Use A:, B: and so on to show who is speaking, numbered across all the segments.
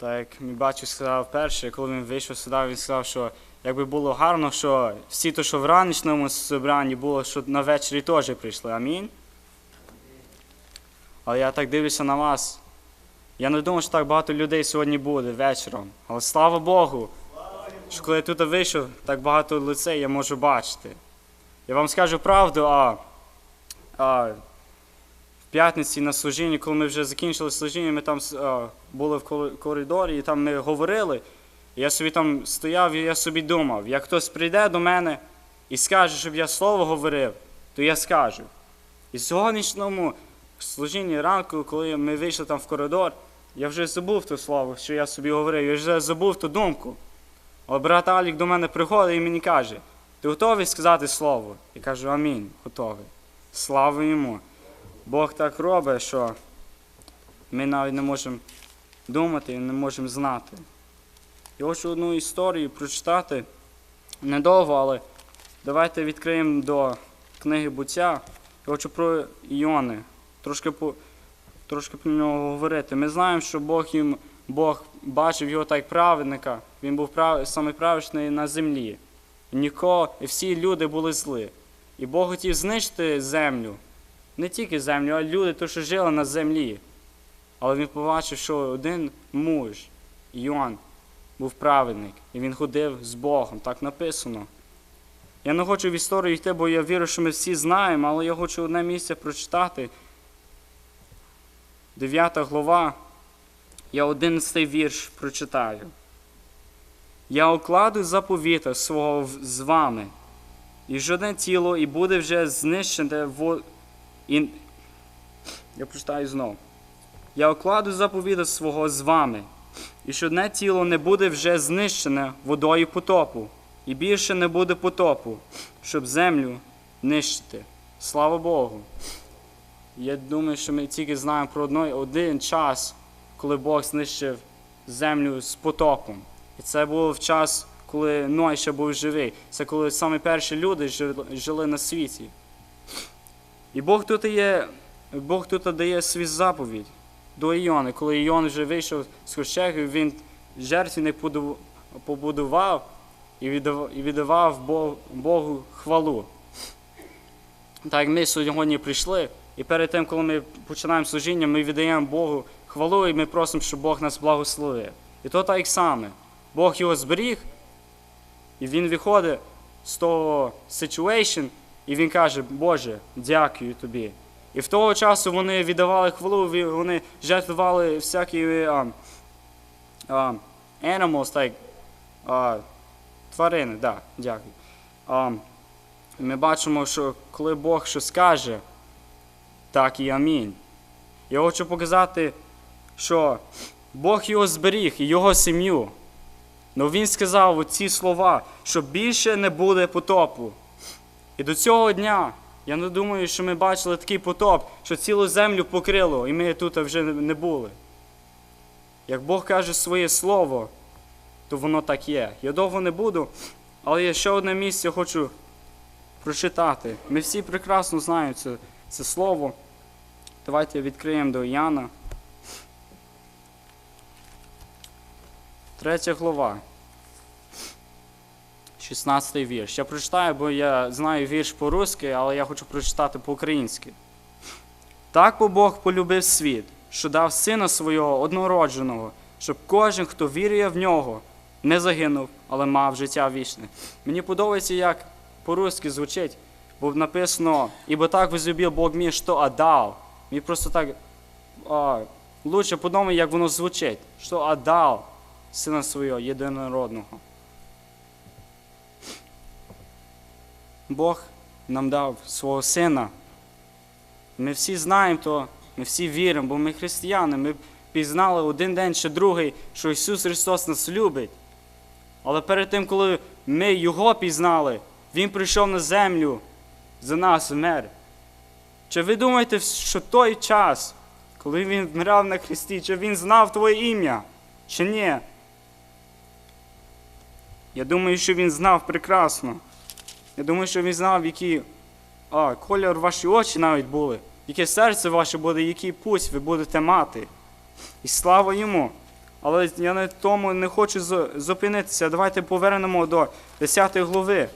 A: Так як мій батько сказав перше, коли він вийшов сюди, він сказав, що якби було гарно, що всі то, що в ранішньому зібранні було, що на вечері теж прийшли. Амінь. Але я так дивлюся на вас. Я не думав, що так багато людей сьогодні буде вечором. Але слава Богу, що коли я тут вийшов, так багато лицей я можу бачити. Я вам скажу правду, а, а п'ятниці на служінні, коли ми вже закінчили служіння, ми там були в коридорі, і там ми говорили. Я собі там стояв і я собі думав, як хтось прийде до мене і скаже, щоб я слово говорив, то я скажу. І в сьогоднішньому служінні ранку, коли ми вийшли там в коридор, я вже забув те слово, що я собі говорив, я вже забув ту думку. Але брат Алік до мене приходить і мені каже, ти готовий сказати слово? Я кажу, амінь, готовий. Слава йому. Бог так робить, що ми навіть не можемо думати і не можемо знати. Я хочу одну історію прочитати недовго, але давайте відкриємо до книги буття. Я хочу про Іони. Трошки по, трошки про нього говорити. Ми знаємо, що Бог їм Бог бачив його так праведника. Він був прав, саме на землі. І всі люди були зли. І Бог хотів знищити землю. Не тільки землю, а люди, то, що жили на землі. Але він побачив, що один муж, Іоанн, був праведник, і він ходив з Богом, так написано. Я не хочу в історію йти, бо я вірю, що ми всі знаємо, але я хочу одне місце прочитати. Дев'ята глава, я одинадцятий вірш прочитаю. Я окладу заповіта свого з вами, і жодне тіло, і буде вже знищене. І... Я прочитаю знову. Я окладу заповіта свого з вами, і жодне тіло не буде вже знищене водою потопу, і більше не буде потопу, щоб землю нищити. Слава Богу. Я думаю, що ми тільки знаємо про одной- один час, коли Бог знищив землю з потопом. І це було в час, коли Ной ще був живий. Це коли саме перші люди жили на світі. І Бог тут є, Бог тут дає свій заповідь до Іони. Коли Іон вже вийшов з ковчегів, він жертвенник побудував і віддавав Богу хвалу. Так ми сьогодні прийшли, і перед тим, коли ми починаємо служіння, ми віддаємо Богу хвалу і ми просимо, щоб Бог нас благословив. І то так саме. Бог його зберіг, і він виходить з того situation, і він каже, Боже, дякую тобі. І в того часу вони віддавали хвалу, ві- вони жертвували всякі а, а, animals, так, а, тварини, да, дякую. А, ми бачимо, що коли Бог щось каже, так і амінь. Я хочу показати, що Бог його зберіг і його сім'ю. Ну він сказав ці слова, що більше не буде потопу. І до цього дня я не думаю, що ми бачили такий потоп, що цілу землю покрило, і ми тут вже не були. Як Бог каже своє слово, то воно так є. Я довго не буду, але я ще одне місце хочу прочитати. Ми всі прекрасно знаємо це, це слово. Давайте відкриємо до Іоанна. Третя глава. 16 вірш. Я прочитаю, бо я знаю вірш по-русски, але я хочу прочитати по-українськи. Так бо Бог полюбив світ, що дав сина свого однородженого, щоб кожен, хто вірує в нього, не загинув, але мав життя вічне. Мені подобається, як по-русски звучить, бо написано, ібо так возлюбив Бог мій, що отдав. Мені просто так а, лучше подумати, як воно звучить, що отдав сина свого єдинородного. Бог нам дав свого сина. Ми всі знаємо то, ми всі віримо, бо ми християни. Ми пізнали один день чи другий, що Ісус Христос нас любить. Але перед тим, коли ми Його пізнали, Він прийшов на землю за нас вмер. Чи ви думаєте, що той час, коли Він вмирав на Христі, чи Він знав Твоє ім'я, чи ні? Я думаю, що Він знав прекрасно. Я думаю, що він знав, який а, кольор ваші очі навіть були, яке серце ваше буде, який путь ви будете мати. І слава йому. Але я на тому не хочу зупинитися. Давайте повернемо до 10 глави.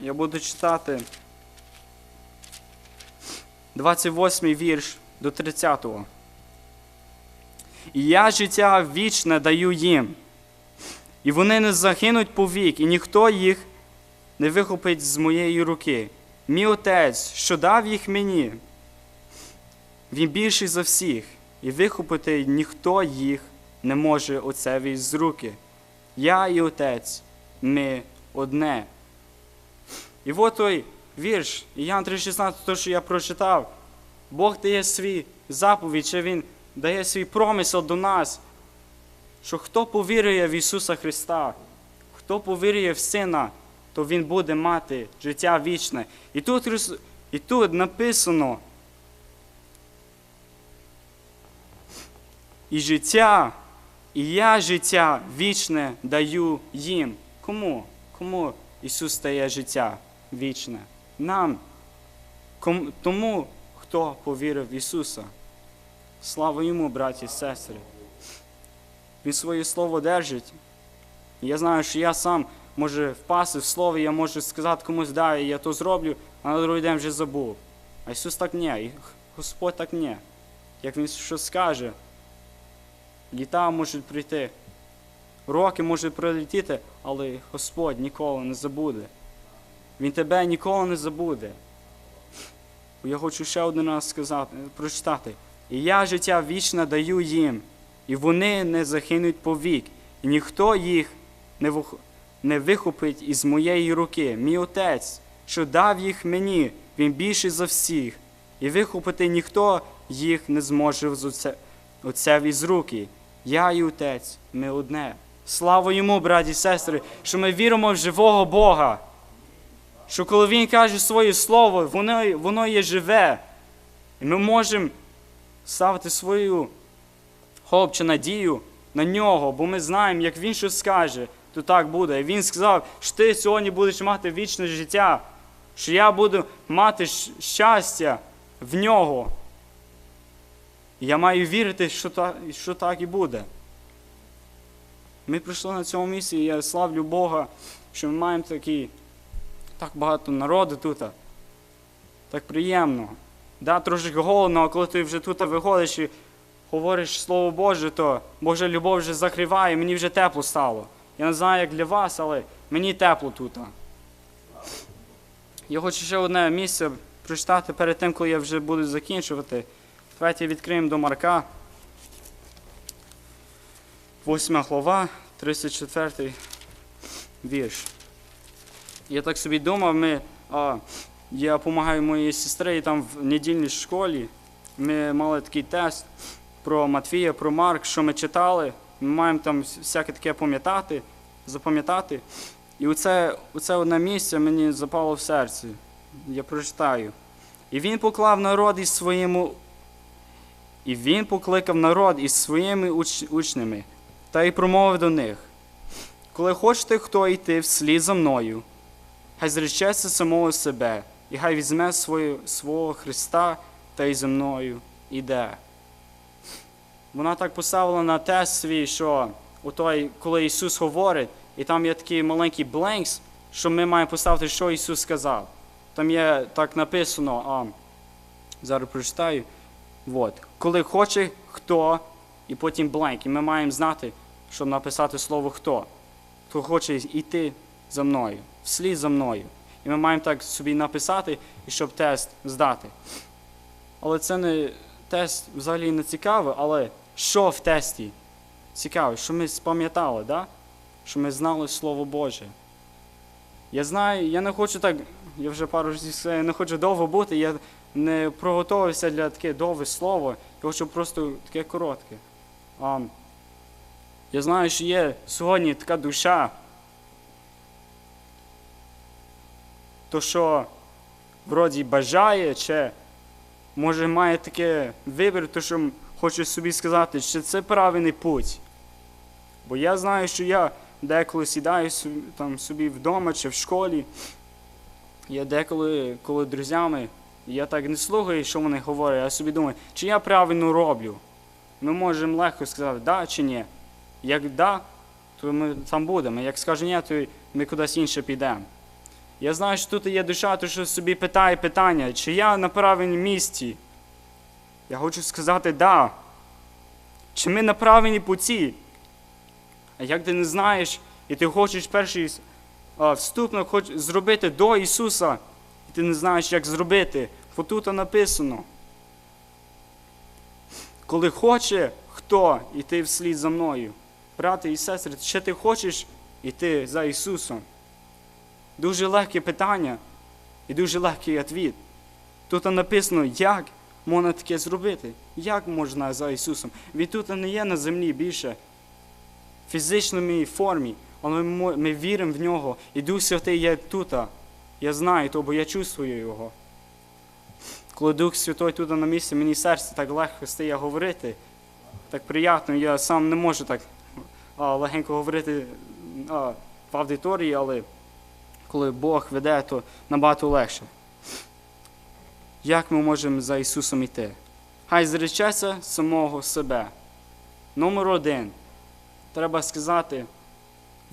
A: Я буду читати 28 вірш до 30. І я життя вічне даю їм, і вони не загинуть повік, і ніхто їх не вихопить з моєї руки. Мій отець, що дав їх мені, він більший за всіх, і вихопити ніхто їх не може отцеві з руки. Я і отець, ми одне. І от той вірш, Іоанн 3,16, то, що я прочитав, Бог дає свій заповідь, чи Він дає свій промисел до нас, що хто повірує в Ісуса Христа, хто повірує в Сина, то Він буде мати життя вічне. І тут, і тут написано, і життя, і я життя вічне даю їм. Кому? Кому Ісус дає життя вічне? Нам. Тому, хто повірив в Ісуса. Слава йому, браті і сестри. Він своє слово держить. Я знаю, що я сам можу впасти в слово, я можу сказати комусь, да, я то зроблю, а на другий день вже забув. А Ісус так ні, і Господь так ні. Як Він щось скаже, літа можуть прийти, роки можуть пролетіти, але Господь ніколи не забуде. Він тебе ніколи не забуде. Я хочу ще один раз сказати, прочитати. І я життя вічне даю їм, і вони не загинуть повік, і ніхто їх не, вихопить із моєї руки. Мій отець, що дав їх мені, він більший за всіх, і вихопити ніхто їх не зможе з отцеві з руки. Я і отець, ми одне. Слава йому, браті і сестри, що ми віримо в живого Бога. Що коли Він каже своє слово, воно, воно є живе. І ми можемо ставити свою хоп чи надію на нього, бо ми знаємо, як він щось скаже, то так буде. І він сказав, що ти сьогодні будеш мати вічне життя, що я буду мати щастя в нього. І я маю вірити, що так, що так і буде. Ми прийшли на цьому місці, і я славлю Бога, що ми маємо такий, так багато народу тут. Так приємно. Да, трошки голодно, а коли ти вже тут виходиш і говориш Слово Боже, то Божа любов вже закриває, мені вже тепло стало. Я не знаю, як для вас, але мені тепло тут. Я хочу ще одне місце прочитати перед тим, коли я вже буду закінчувати. Давайте відкриємо до Марка. 8 глава, 34 вірш. Я так собі думав, ми, а, я допомагаю моїй сестрі там в недільній школі. Ми мали такий тест про Матвія, про Марк, що ми читали. Ми маємо там всяке таке пам'ятати, запам'ятати. І оце, оце одне місце мені запало в серці. Я прочитаю. І він поклав народ із своїми. І він покликав народ із своїми уч... учнями та й промовив до них. Коли хочете хто йти вслід за мною, хай зречеться самого себе, і хай візьме свою, свого Христа та й за мною іде. Вона так поставила на тест свій, що у той, коли Ісус говорить, і там є такий маленький бленкс, що ми маємо поставити, що Ісус сказав. Там є так написано, а, зараз прочитаю. От. Коли хоче хто, і потім бленк. І ми маємо знати, щоб написати слово хто. Хто хоче йти за мною, вслід за мною. І ми маємо так собі написати, і щоб тест здати. Але це не тест взагалі не цікавий, але що в тесті цікаве, що ми спам'ятали, да? що ми знали Слово Боже. Я знаю, я не хочу так, я вже пару разів я не хочу довго бути, я не приготувався для таке довге слово, я хочу просто таке коротке. А, я знаю, що є сьогодні така душа, то що вроді бажає, чи може має таке вибір, то що хоче собі сказати, чи це правильний путь. Бо я знаю, що я деколи сідаю там, собі вдома чи в школі. Я деколи, коли друзями, я так не слухаю, що вони говорять, я собі думаю, чи я правильно роблю. Ми можемо легко сказати да чи ні. Як да, то ми там будемо. Як скаже ні, то ми кудись інше підемо. Я знаю, що тут є душа, то що собі питає питання, чи я на правильному місці. Я хочу сказати да. Чи ми на правильній путі? А як ти не знаєш, і ти хочеш перший а, вступник хоч зробити до Ісуса, і ти не знаєш, як зробити, бо тут написано. Коли хоче хто йти вслід за мною, брати і сестри, чи ти хочеш йти за Ісусом? Дуже легке питання і дуже легкий відповідь. Тут написано, як можна таке зробити, як можна за Ісусом. Він тут не є на землі більше в фізичній формі, але ми, ми віримо в нього. І Дух Святий є тут. Я знаю то, бо я чувствую його. Коли Дух Святой тут на місці, мені серце так легко стає говорити. Так приємно, я сам не можу так а, легенько говорити а, в аудиторії, але коли Бог веде, то набагато легше. Як ми можемо за Ісусом йти? Хай зречеться самого себе. Номер один. Треба сказати,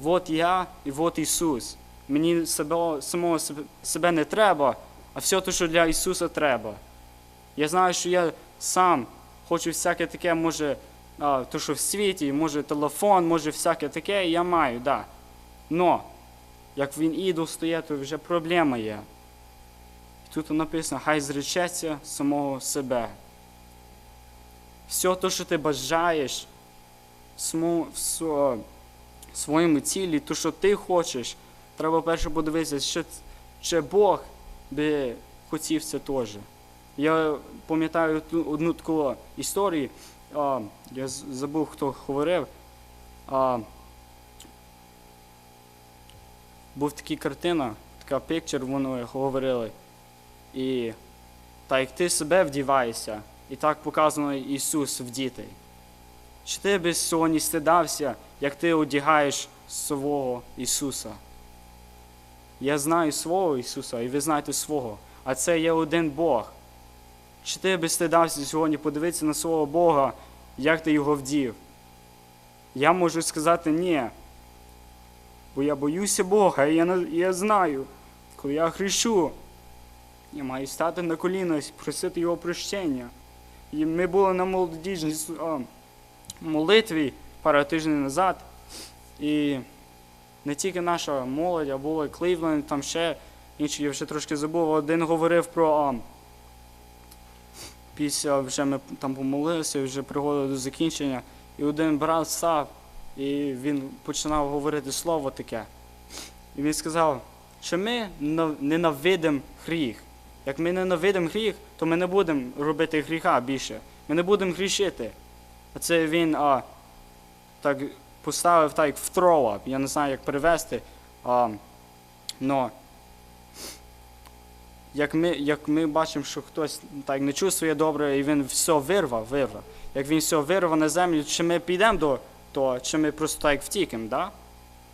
A: от я і от Ісус. Мені себе, самого себе, не треба, а все те, що для Ісуса треба. Я знаю, що я сам хочу всяке таке, може, то, що в світі, може телефон, може всяке таке, я маю, да. Но, як він ідол стає, то вже проблема є. Тут написано, хай зречеться самого себе. Все те, що ти бажаєш, в своєму цілі, то, що ти хочеш, треба перше подивитися, що, чи Бог би хотів це теж. Я пам'ятаю одну таку історію, я забув, хто говорив. Був така картина, така пікчер, вони говорили. І так як ти себе вдіваєшся, і так показано Ісус в дітей. Чи ти би сьогодні стидався, як ти одягаєш свого Ісуса? Я знаю свого Ісуса, і ви знаєте свого, а це є один Бог. Чи ти би стидався сьогодні подивитися на свого Бога, як ти його вдів? Я можу сказати ні. Бо я боюся Бога, і я, я знаю, коли я хрещу, я маю стати на коліна і просити його прощення. І ми були на молодіжній молитві пару тижнів назад. І не тільки наша молодь, а було і Клівленд, там ще інші, я вже трошки забув. Один говорив про після вже ми там помолилися, вже пригодили до закінчення. І один брат став, і він починав говорити слово таке. І він сказав, що ми ненавидимо гріх. Як ми ненавидимо гріх, то ми не будемо робити гріха більше. Ми не будемо грішити. А це він а, так поставив так в трова. Я не знаю, як перевести. А, но, як ми, як ми бачимо, що хтось так не чувствує добре, і він все вирвав, вирвав. Як він все вирвав на землю, чи ми підемо до того, чи ми просто так втікемо, да?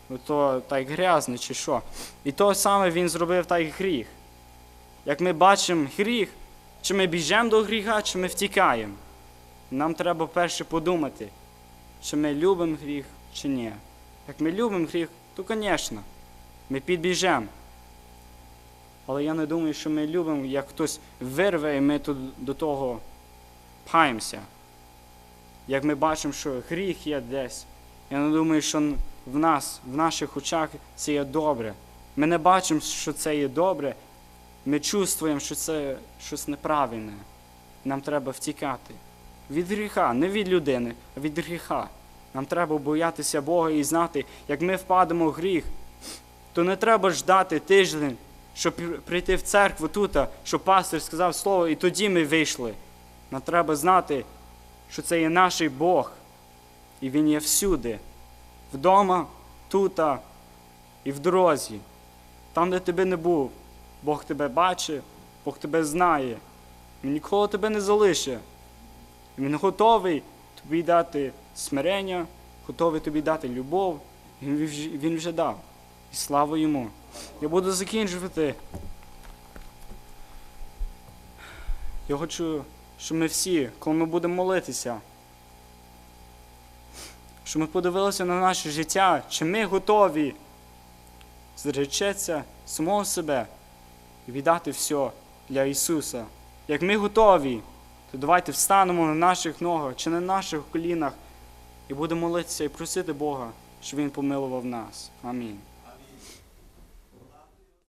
A: Ну, то так грязне, чи що. І то саме він зробив так гріх. Як ми бачимо гріх, чи ми біжимо до гріха, чи ми втікаємо. Нам треба перше подумати, чи ми любимо гріх, чи ні. Як ми любимо гріх, то, звісно, ми підбіжемо. Але я не думаю, що ми любимо, як хтось вирве, і ми тут до того пхаємося. Як ми бачимо, що гріх є десь. Я не думаю, що в нас, в наших очах це є добре. Ми не бачимо, що це є добре. Ми чувствуємо, що це щось неправильне. Нам треба втікати. Від гріха, не від людини, а від гріха. Нам треба боятися Бога і знати, як ми впадемо в гріх, то не треба ждати тиждень, щоб прийти в церкву тут, щоб пастор сказав слово, і тоді ми вийшли. Нам треба знати, що це є наш Бог, і Він є всюди, вдома, тут і в дорозі. Там, де тебе не був, Бог тебе бачить, Бог тебе знає. Він ніколи тебе не залишить. Він готовий тобі дати смирення, готовий тобі дати любов. Він вже, дав. І слава йому. Я буду закінчувати. Я хочу, щоб ми всі, коли ми будемо молитися, щоб ми подивилися на наше життя, чи ми готові зречеться самого себе і віддати все для Ісуса. Як ми готові, то давайте встанемо на наших ногах чи на наших колінах і будемо молитися і просити Бога, щоб Він помилував нас. Амінь.